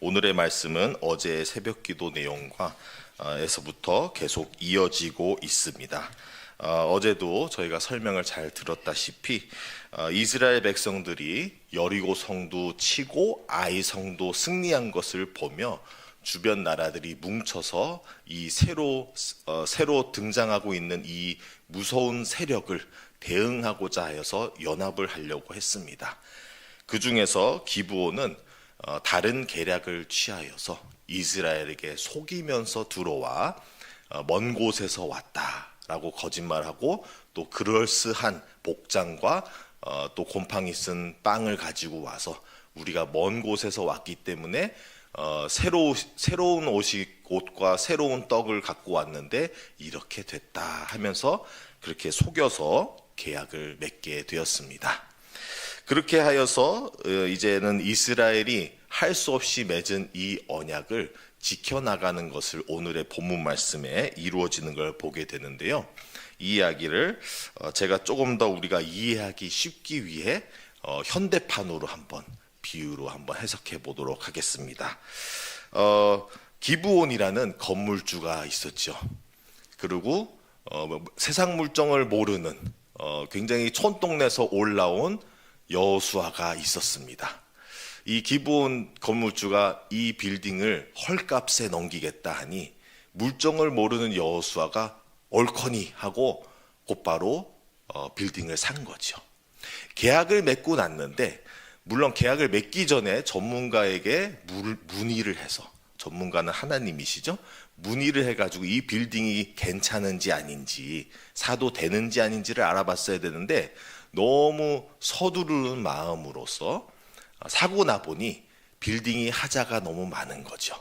오늘의 말씀은 어제 새벽 기도 내용과 어, 에서부터 계속 이어지고 있습니다. 어, 어제도 저희가 설명을 잘 들었다시피 어, 이스라엘 백성들이 여리고 성도 치고 아이 성도 승리한 것을 보며 주변 나라들이 뭉쳐서 이 새로 어, 새로 등장하고 있는 이 무서운 세력을 대응하고자 하여서 연합을 하려고 했습니다. 그 중에서 기브온은 어, 다른 계략을 취하여서 이스라엘에게 속이면서 들어와 어, 먼 곳에서 왔다라고 거짓말하고 또 그럴스한 복장과 어, 또 곰팡이 쓴 빵을 가지고 와서 우리가 먼 곳에서 왔기 때문에 어, 새로 새로운 옷이 옷과 새로운 떡을 갖고 왔는데 이렇게 됐다 하면서 그렇게 속여서 계약을 맺게 되었습니다. 그렇게 하여서 어, 이제는 이스라엘이 할 수 없이 맺은 이 언약을 지켜나가는 것을 오늘의 본문 말씀에 이루어지는 걸 보게 되는데요. 이 이야기를 어, 제가 조금 더 우리가 이해하기 쉽기 위해 어, 현대판으로 한번 비유로 한번 해석해 보도록 하겠습니다. 어, 기브온이라는 건물주가 있었죠. 그리고 어, 뭐, 세상 물정을 모르는 어, 굉장히 촌동네에서 올라온 여수아가 있었습니다. 이 기본 건물주가 이 빌딩을 헐값에 넘기겠다 하니 물정을 모르는 여수아가 얼커니 하고 곧바로 어, 빌딩을 산 거죠. 계약을 맺고 났는데 물론 계약을 맺기 전에 전문가에게 물- 문의를 해서 전문가는 하나님이시죠. 문의를 해가지고 이 빌딩이 괜찮은지 아닌지 사도 되는지 아닌지를 알아봤어야 되는데 너무 서두르는 마음으로서 사고 나 보니 빌딩이 하자가 너무 많은 거죠.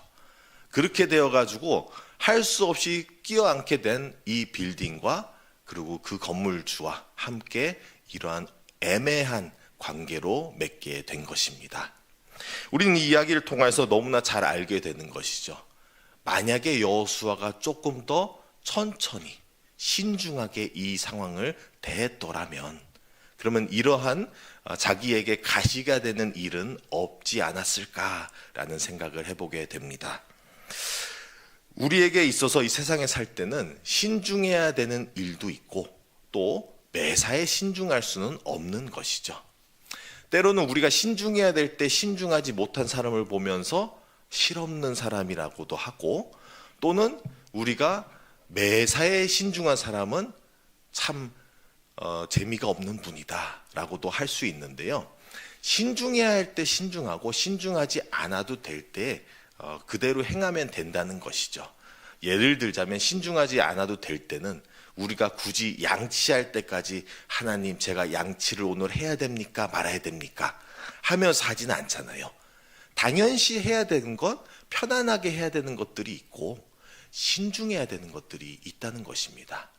그렇게 되어 가지고 할 수 없이 끼어앉게 된 이 빌딩과 그리고 그 건물주와 함께 이러한 애매한 관계로 맺게 된 것입니다. 우리는 이 이야기를 통해서 너무나 잘 알게 되는 것이죠. 만약에 여호수아가 조금 더 천천히 신중하게 이 상황을 대했더라면 그러면 이러한 어, 자기에게 가시가 되는 일은 없지 않았을까라는 생각을 해보게 됩니다. 우리에게 있어서 이 세상에 살 때는 신중해야 되는 일도 있고 또 매사에 신중할 수는 없는 것이죠. 때로는 우리가 신중해야 될 때 신중하지 못한 사람을 보면서 실없는 사람이라고도 하고 또는 우리가 매사에 신중한 사람은 참 어, 재미가 없는 분이다라고도 할 수 있는데요. 신중해야 할 때 신중하고 신중하지 않아도 될때 어, 그대로 행하면 된다는 것이죠. 예를 들자면 신중하지 않아도 될 때는 우리가 굳이 양치할 때까지 하나님 제가 양치를 오늘 해야 됩니까 말아야 됩니까 하면서 하지는 않잖아요. 당연시 해야 되는 것, 편안하게 해야 되는 것들이 있고 신중해야 되는 것들이 있다는 것입니다.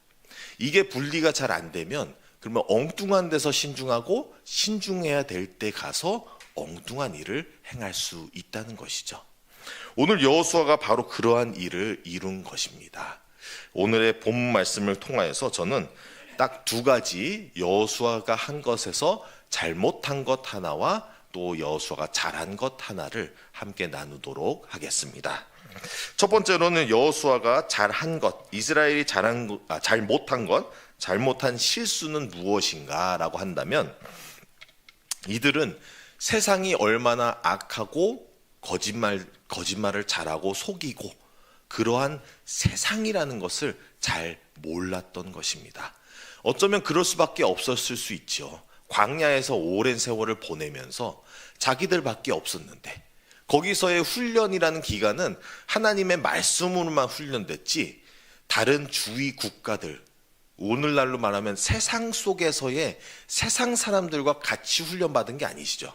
이게 분리가 잘 안 되면 그러면 엉뚱한 데서 신중하고 신중해야 될 때 가서 엉뚱한 일을 행할 수 있다는 것이죠. 오늘 여호수아가 바로 그러한 일을 이룬 것입니다. 오늘의 본 말씀을 통하여서 저는 딱 두 가지 여호수아가 한 것에서 잘못한 것 하나와 또 여호수아가 잘한 것 하나를 함께 나누도록 하겠습니다. 첫 번째로는 여호수아가 잘한 것, 이스라엘이 잘한 것, 아, 잘 못한 것, 잘못한 실수는 무엇인가라고 한다면 이들은 세상이 얼마나 악하고 거짓말 거짓말을 잘하고 속이고 그러한 세상이라는 것을 잘 몰랐던 것입니다. 어쩌면 그럴 수밖에 없었을 수 있죠. 광야에서 오랜 세월을 보내면서 자기들밖에 없었는데 거기서의 훈련이라는 기간은 하나님의 말씀으로만 훈련됐지 다른 주위 국가들 오늘날로 말하면 세상 속에서의 세상 사람들과 같이 훈련받은 게 아니시죠.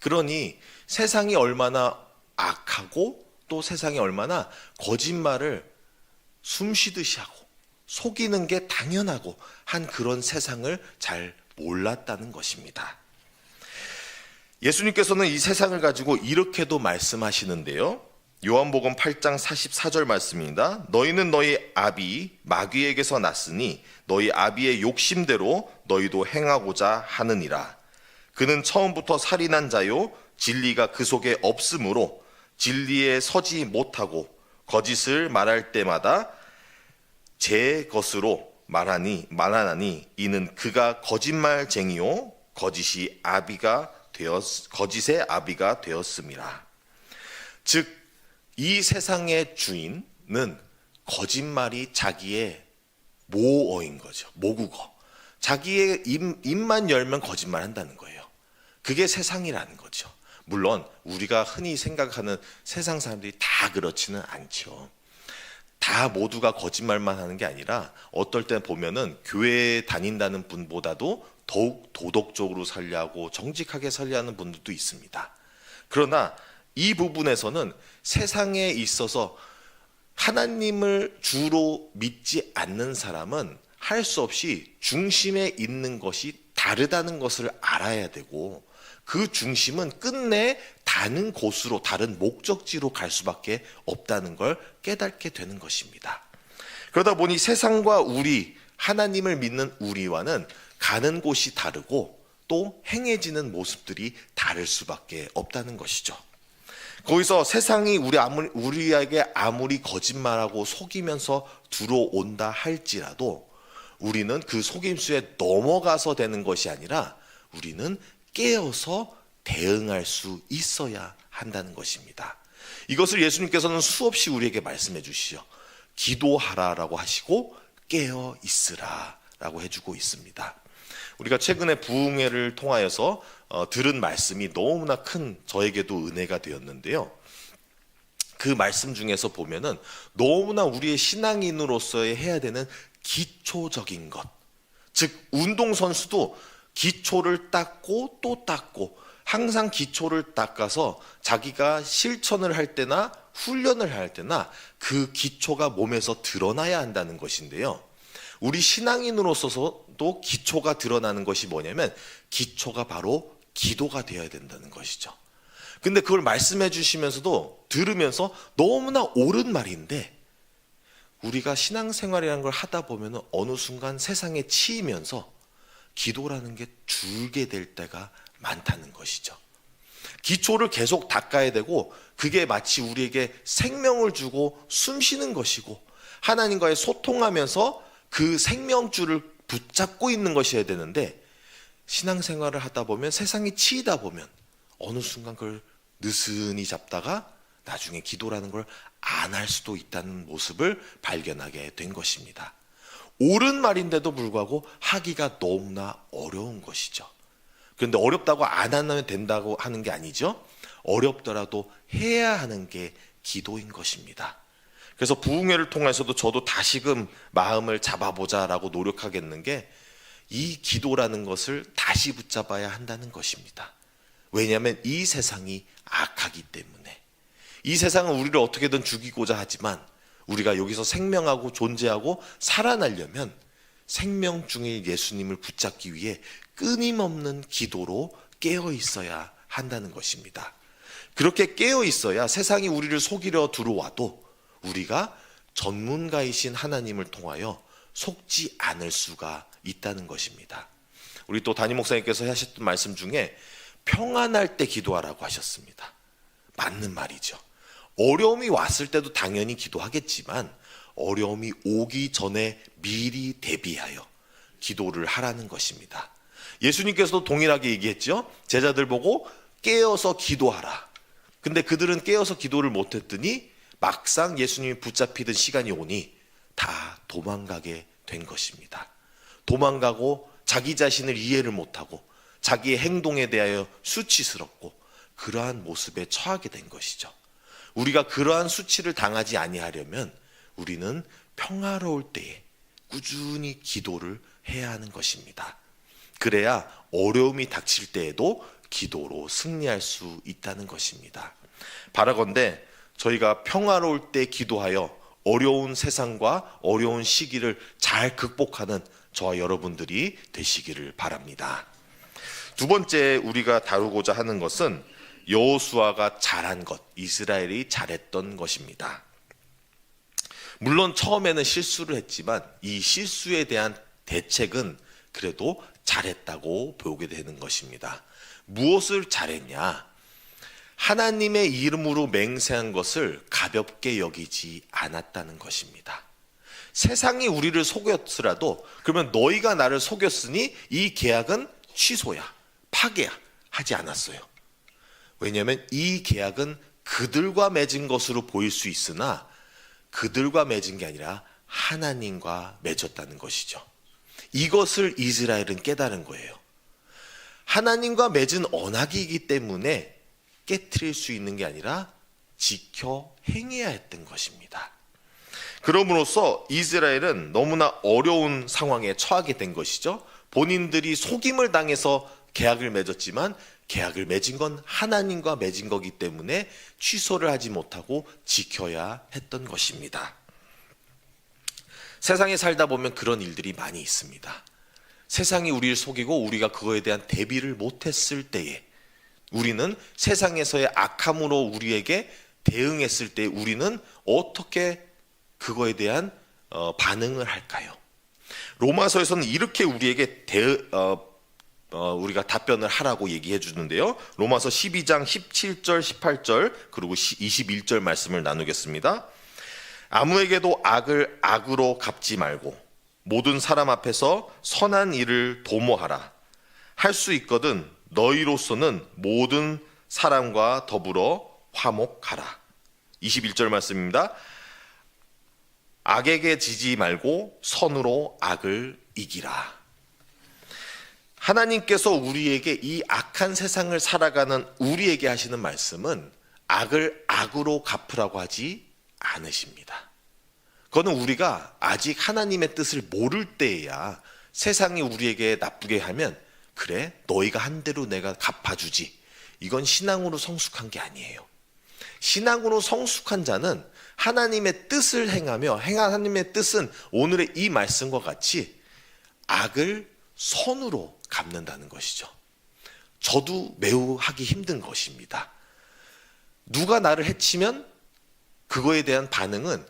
그러니 세상이 얼마나 악하고 또 세상이 얼마나 거짓말을 숨쉬듯이 하고 속이는 게 당연하고 한 그런 세상을 잘 몰랐다는 것입니다. 예수님께서는 이 세상을 가지고 이렇게도 말씀하시는데요. 요한복음 8장 44절 말씀입니다. 너희는 너희 아비 마귀에게서 났으니 너희 아비의 욕심대로 너희도 행하고자 하느니라. 그는 처음부터 살인한 자요 진리가 그 속에 없으므로 진리에 서지 못하고 거짓을 말할 때마다 제 것으로 말하니 말하나니 이는 그가 거짓말쟁이요 거짓이 아비가 되었 거짓의 아비가 되었습니다. 즉 이 세상의 주인은 거짓말이 자기의 모어인 거죠. 모국어. 자기의 입, 입만 열면 거짓말 한다는 거예요. 그게 세상이라는 거죠. 물론 우리가 흔히 생각하는 세상 사람들이 다 그렇지는 않죠. 다 모두가 거짓말만 하는 게 아니라 어떨 때 보면은 교회에 다닌다는 분보다도 더욱 도덕적으로 살려고 정직하게 살려하는 분들도 있습니다. 그러나 이 부분에서는 세상에 있어서 하나님을 주로 믿지 않는 사람은 할 수 없이 중심에 있는 것이 다르다는 것을 알아야 되고 그 중심은 끝내 다른 곳으로 다른 목적지로 갈 수밖에 없다는 걸 깨닫게 되는 것입니다. 그러다 보니 세상과 우리 하나님을 믿는 우리와는 가는 곳이 다르고 또 행해지는 모습들이 다를 수밖에 없다는 것이죠. 거기서 세상이 우리 아무리, 우리에게 아무리 거짓말하고 속이면서 들어온다 할지라도 우리는 그 속임수에 넘어가서 되는 것이 아니라 우리는 깨어서 대응할 수 있어야 한다는 것입니다. 이것을 예수님께서는 수없이 우리에게 말씀해 주시죠. 기도하라라고 하시고 깨어 있으라라고 해주고 있습니다. 우리가 최근에 부흥회를 통하여서 어, 들은 말씀이 너무나 큰 저에게도 은혜가 되었는데요. 그 말씀 중에서 보면은 너무나 우리의 신앙인으로서의 해야 되는 기초적인 것. 즉, 운동선수도 기초를 닦고 또 닦고 항상 기초를 닦아서 자기가 실천을 할 때나 훈련을 할 때나 그 기초가 몸에서 드러나야 한다는 것인데요. 우리 신앙인으로서도 기초가 드러나는 것이 뭐냐면 기초가 바로 기도가 되어야 된다는 것이죠. 근데 그걸 말씀해 주시면서도 들으면서 너무나 옳은 말인데 우리가 신앙생활이라는 걸 하다 보면 어느 순간 세상에 치이면서 기도라는 게 줄게 될 때가 많다는 것이죠. 기초를 계속 닦아야 되고 그게 마치 우리에게 생명을 주고 숨 쉬는 것이고 하나님과의 소통하면서 그 생명줄을 붙잡고 있는 것이어야 되는데 신앙생활을 하다 보면 세상이 치이다 보면 어느 순간 그걸 느슨히 잡다가 나중에 기도라는 걸 안 할 수도 있다는 모습을 발견하게 된 것입니다. 옳은 말인데도 불구하고 하기가 너무나 어려운 것이죠. 그런데 어렵다고 안 하면 된다고 하는 게 아니죠. 어렵더라도 해야 하는 게 기도인 것입니다. 그래서 부흥회를 통해서도 저도 다시금 마음을 잡아보자라고 노력하겠는 게 이 기도라는 것을 다시 붙잡아야 한다는 것입니다. 왜냐하면 이 세상이 악하기 때문에 이 세상은 우리를 어떻게든 죽이고자 하지만 우리가 여기서 생명하고 존재하고 살아나려면 생명 중에 예수님을 붙잡기 위해 끊임없는 기도로 깨어 있어야 한다는 것입니다. 그렇게 깨어 있어야 세상이 우리를 속이려 들어와도 우리가 전문가이신 하나님을 통하여 속지 않을 수가 있다는 것입니다. 우리 또 담임 목사님께서 하셨던 말씀 중에 평안할 때 기도하라고 하셨습니다. 맞는 말이죠. 어려움이 왔을 때도 당연히 기도하겠지만 어려움이 오기 전에 미리 대비하여 기도를 하라는 것입니다. 예수님께서도 동일하게 얘기했죠. 제자들 보고 깨어서 기도하라. 근데 그들은 깨어서 기도를 못했더니 막상 예수님이 붙잡히던 시간이 오니 다 도망가게 된 것입니다. 도망가고 자기 자신을 이해를 못하고 자기의 행동에 대하여 수치스럽고 그러한 모습에 처하게 된 것이죠. 우리가 그러한 수치를 당하지 아니하려면 우리는 평화로울 때에 꾸준히 기도를 해야 하는 것입니다. 그래야 어려움이 닥칠 때에도 기도로 승리할 수 있다는 것입니다. 바라건대 저희가 평화로울 때 기도하여 어려운 세상과 어려운 시기를 잘 극복하는 저와 여러분들이 되시기를 바랍니다. 두 번째 우리가 다루고자 하는 것은 여호수아가 잘한 것, 이스라엘이 잘했던 것입니다. 물론 처음에는 실수를 했지만 이 실수에 대한 대책은 그래도 잘했다고 보게 되는 것입니다. 무엇을 잘했냐? 하나님의 이름으로 맹세한 것을 가볍게 여기지 않았다는 것입니다. 세상이 우리를 속였으라도 그러면 너희가 나를 속였으니 이 계약은 취소야, 파괴야 하지 않았어요. 왜냐하면 이 계약은 그들과 맺은 것으로 보일 수 있으나 그들과 맺은 게 아니라 하나님과 맺었다는 것이죠. 이것을 이스라엘은 깨달은 거예요. 하나님과 맺은 언약이기 때문에 깨뜨릴 수 있는 게 아니라 지켜 행해야 했던 것입니다. 그럼으로써 이스라엘은 너무나 어려운 상황에 처하게 된 것이죠. 본인들이 속임을 당해서 계약을 맺었지만 계약을 맺은 건 하나님과 맺은 거기 때문에 취소를 하지 못하고 지켜야 했던 것입니다. 세상에 살다 보면 그런 일들이 많이 있습니다. 세상이 우리를 속이고 우리가 그거에 대한 대비를 못했을 때에 우리는 세상에서의 악함으로 우리에게 대응했을 때 우리는 어떻게 그거에 대한 어, 반응을 할까요? 로마서에서는 이렇게 우리에게 대, 어, 어, 우리가 답변을 하라고 얘기해 주는데요. 로마서 12장 17절, 18절, 그리고 21절 말씀을 나누겠습니다. 아무에게도 악을 악으로 갚지 말고 모든 사람 앞에서 선한 일을 도모하라. 할 수 있거든 너희로서는 모든 사람과 더불어 화목하라. 21절 말씀입니다. 악에게 지지 말고 선으로 악을 이기라. 하나님께서 우리에게 이 악한 세상을 살아가는 우리에게 하시는 말씀은 악을 악으로 갚으라고 하지 않으십니다. 그거는 우리가 아직 하나님의 뜻을 모를 때에야 세상이 우리에게 나쁘게 하면 그래 너희가 한 대로 내가 갚아주지 이건 신앙으로 성숙한 게 아니에요. 신앙으로 성숙한 자는 하나님의 뜻을 행하며 행한 하나님의 뜻은 오늘의 이 말씀과 같이 악을 선으로 갚는다는 것이죠. 저도 매우 하기 힘든 것입니다. 누가 나를 해치면 그거에 대한 반응은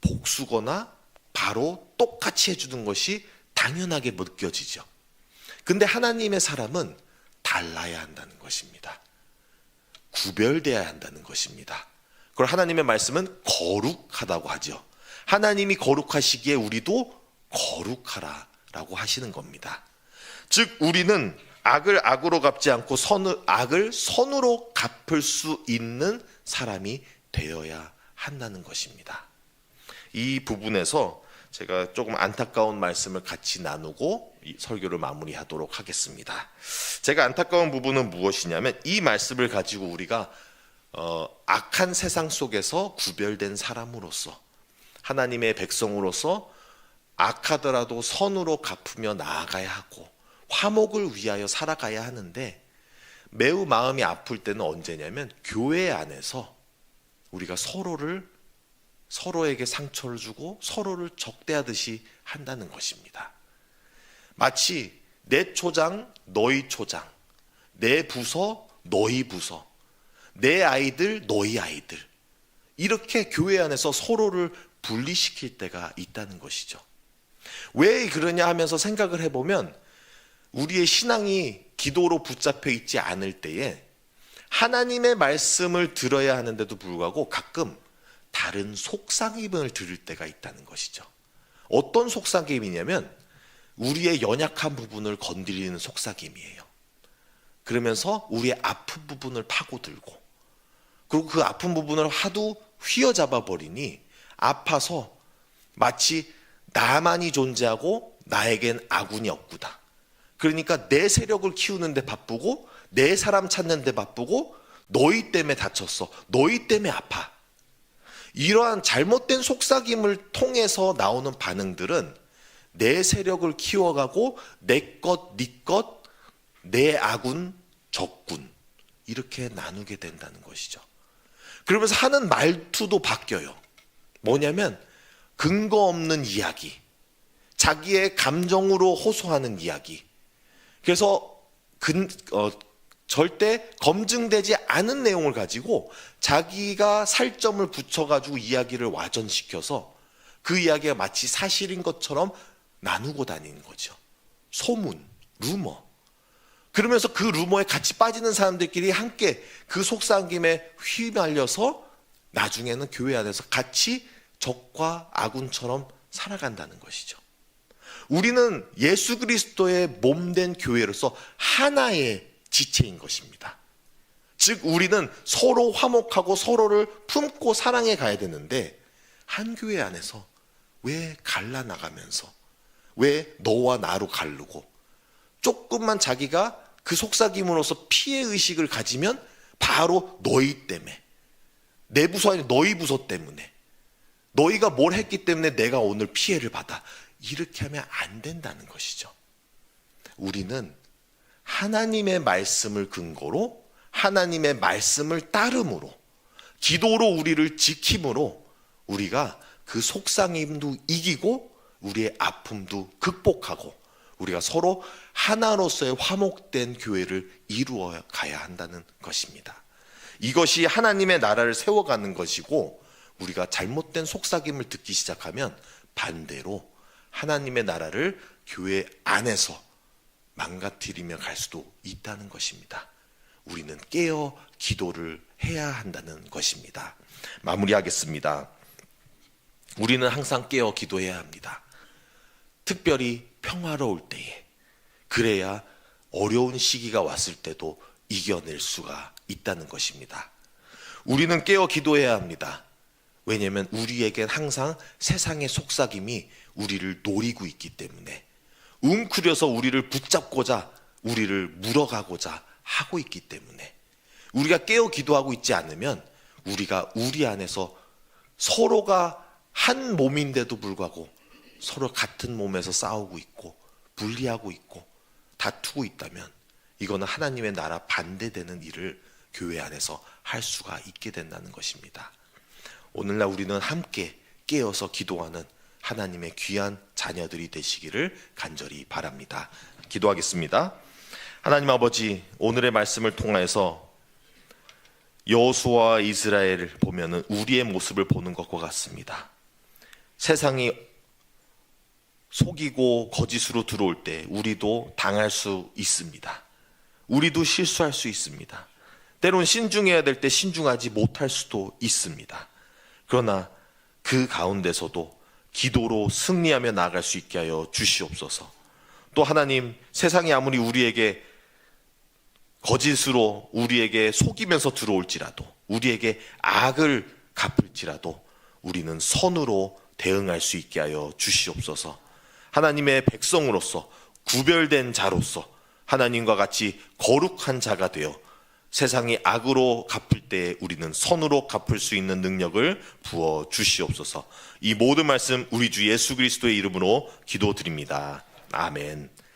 복수거나 바로 똑같이 해주는 것이 당연하게 느껴지죠. 근데 하나님의 사람은 달라야 한다는 것입니다. 구별되어야 한다는 것입니다. 그리고 하나님의 말씀은 거룩하다고 하죠. 하나님이 거룩하시기에 우리도 거룩하라라고 하시는 겁니다. 즉 우리는 악을 악으로 갚지 않고 선을 악을 선으로 갚을 수 있는 사람이 되어야 한다는 것입니다. 이 부분에서 제가 조금 안타까운 말씀을 같이 나누고 설교를 마무리하도록 하겠습니다. 제가 안타까운 부분은 무엇이냐면 이 말씀을 가지고 우리가 어, 악한 세상 속에서 구별된 사람으로서 하나님의 백성으로서 악하더라도 선으로 갚으며 나아가야 하고 화목을 위하여 살아가야 하는데 매우 마음이 아플 때는 언제냐면 교회 안에서 우리가 서로를 서로에게 상처를 주고 서로를 적대하듯이 한다는 것입니다. 마치 내 초장, 너희 초장, 내 부서, 너희 부서, 내 아이들, 너희 아이들. 이렇게 교회 안에서 서로를 분리시킬 때가 있다는 것이죠. 왜 그러냐 하면서 생각을 해보면 우리의 신앙이 기도로 붙잡혀 있지 않을 때에 하나님의 말씀을 들어야 하는데도 불구하고 가끔 다른 속삭임을 들을 때가 있다는 것이죠. 어떤 속삭임이냐면 우리의 연약한 부분을 건드리는 속삭임이에요. 그러면서 우리의 아픈 부분을 파고들고 그리고 그 아픈 부분을 하도 휘어잡아 버리니 아파서 마치 나만이 존재하고 나에겐 아군이 없구다. 그러니까 내 세력을 키우는데 바쁘고 내 사람 찾는데 바쁘고 너희 때문에 다쳤어. 너희 때문에 아파. 이러한 잘못된 속삭임을 통해서 나오는 반응들은 내 세력을 키워가고 내 것, 네 것, 내 아군, 적군 이렇게 나누게 된다는 것이죠. 그러면서 하는 말투도 바뀌어요. 뭐냐면 근거 없는 이야기, 자기의 감정으로 호소하는 이야기. 그래서 근, 어, 절대 검증되지 않은 내용을 가지고 자기가 살점을 붙여가지고 이야기를 와전시켜서 그 이야기가 마치 사실인 것처럼 나누고 다니는 거죠. 소문, 루머. 그러면서 그 루머에 같이 빠지는 사람들끼리 함께 그 속삭임에 휘말려서 나중에는 교회 안에서 같이 적과 아군처럼 살아간다는 것이죠. 우리는 예수 그리스도의 몸된 교회로서 하나의 지체인 것입니다. 즉 우리는 서로 화목하고 서로를 품고 사랑해 가야 되는데 한 교회 안에서 왜 갈라 나가면서 왜 너와 나로 갈르고 조금만 자기가 그 속삭임으로써 피해 의식을 가지면 바로 너희 때문에 내 부서 아니 너희 부서 때문에 너희가 뭘 했기 때문에 내가 오늘 피해를 받아 이렇게 하면 안 된다는 것이죠. 우리는 하나님의 말씀을 근거로 하나님의 말씀을 따름으로 기도로 우리를 지킴으로 우리가 그 속상임도 이기고 우리의 아픔도 극복하고 우리가 서로 하나로서의 화목된 교회를 이루어 가야 한다는 것입니다. 이것이 하나님의 나라를 세워가는 것이고 우리가 잘못된 속삭임을 듣기 시작하면 반대로 하나님의 나라를 교회 안에서 망가뜨리며 갈 수도 있다는 것입니다. 우리는 깨어 기도를 해야 한다는 것입니다. 마무리하겠습니다. 우리는 항상 깨어 기도해야 합니다. 특별히 평화로울 때에 그래야 어려운 시기가 왔을 때도 이겨낼 수가 있다는 것입니다. 우리는 깨어 기도해야 합니다. 왜냐하면 우리에겐 항상 세상의 속삭임이 우리를 노리고 있기 때문에 웅크려서 우리를 붙잡고자 우리를 물어가고자 하고 있기 때문에 우리가 깨어 기도하고 있지 않으면 우리가 우리 안에서 서로가 한 몸인데도 불구하고 서로 같은 몸에서 싸우고 있고 분리하고 있고 다투고 있다면 이거는 하나님의 나라 반대되는 일을 교회 안에서 할 수가 있게 된다는 것입니다. 오늘날 우리는 함께 깨어서 기도하는 하나님의 귀한 자녀들이 되시기를 간절히 바랍니다. 기도하겠습니다. 하나님 아버지, 오늘의 말씀을 통해서 여호수아와 이스라엘을 보면은 우리의 모습을 보는 것과 같습니다. 세상이 속이고 거짓으로 들어올 때 우리도 당할 수 있습니다. 우리도 실수할 수 있습니다. 때론 신중해야 될 때 신중하지 못할 수도 있습니다. 그러나 그 가운데서도 기도로 승리하며 나아갈 수 있게 하여 주시옵소서. 또 하나님 세상이 아무리 우리에게 거짓으로 우리에게 속이면서 들어올지라도 우리에게 악을 갚을지라도 우리는 선으로 대응할 수 있게 하여 주시옵소서. 하나님의 백성으로서 구별된 자로서 하나님과 같이 거룩한 자가 되어 세상이 악으로 갚을 때 우리는 선으로 갚을 수 있는 능력을 부어 주시옵소서. 이 모든 말씀 우리 주 예수 그리스도의 이름으로 기도드립니다. 아멘.